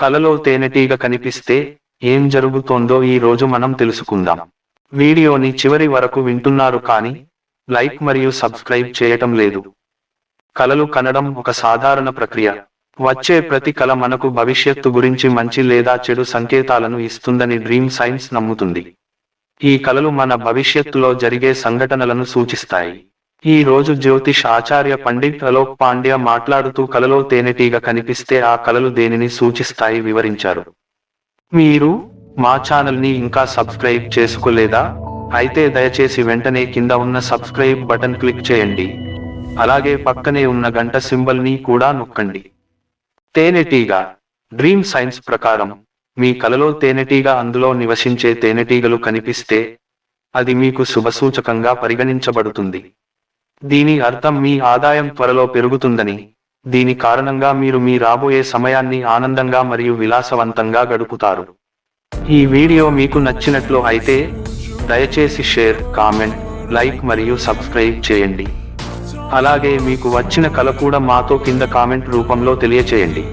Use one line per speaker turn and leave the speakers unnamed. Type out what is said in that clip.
కలలో తేనెటీగ కనిపిస్తే ఏం జరుగుతోందో ఈ రోజు మనం తెలుసుకుందాం. వీడియోని చివరి వరకు వింటున్నారు కానీ లైక్ మరియు సబ్స్క్రైబ్ చేయటం లేదు. కలలు కనడం ఒక సాధారణ ప్రక్రియ. వచ్చే ప్రతి కల మనకు భవిష్యత్తు గురించి మంచి లేదా చెడు సంకేతాలను ఇస్తుందని డ్రీమ్ సైన్స్ నమ్ముతుంది. ఈ కలలు మన భవిష్యత్తులో జరిగే సంఘటనలను సూచిస్తాయి. ఈ రోజు జ్యోతిష్ ఆచార్య పండిట్ అలోక్ పాండ్య మాట్లాడుతూ కలలో తేనెటీగ కనిపిస్తే ఆ కలలు దేనిని సూచిస్తాయి వివరించారు. మీరు మా ఛానల్ని ఇంకా సబ్స్క్రైబ్ చేసుకోలేదా? అయితే దయచేసి వెంటనే కింద ఉన్న సబ్స్క్రైబ్ బటన్ క్లిక్ చేయండి. అలాగే పక్కనే ఉన్న గంట సింబల్ని కూడా నొక్కండి. తేనెటీగ డ్రీమ్ సైన్స్ ప్రకారం మీ కలలో తేనెటీగ అందులో నివసించే తేనెటీగలు కనిపిస్తే అది మీకు శుభసూచకంగా పరిగణించబడుతుంది. దీని అర్థం మీ ఆదాయం త్వరలో పెరుగుతుందని. దీని కారణంగా మీరు మీ రాబోయే సమయాన్ని ఆనందంగా మరియు విలాసవంతంగా గడుపుతారు. ఈ వీడియో మీకు నచ్చినట్లు అయితే దయచేసి షేర్ కామెంట్ లైక్ మరియు సబ్స్క్రైబ్ చేయండి. అలాగే మీకు వచ్చిన కల కూడా మాతో కింద కామెంట్ రూపంలో తెలియచేయండి.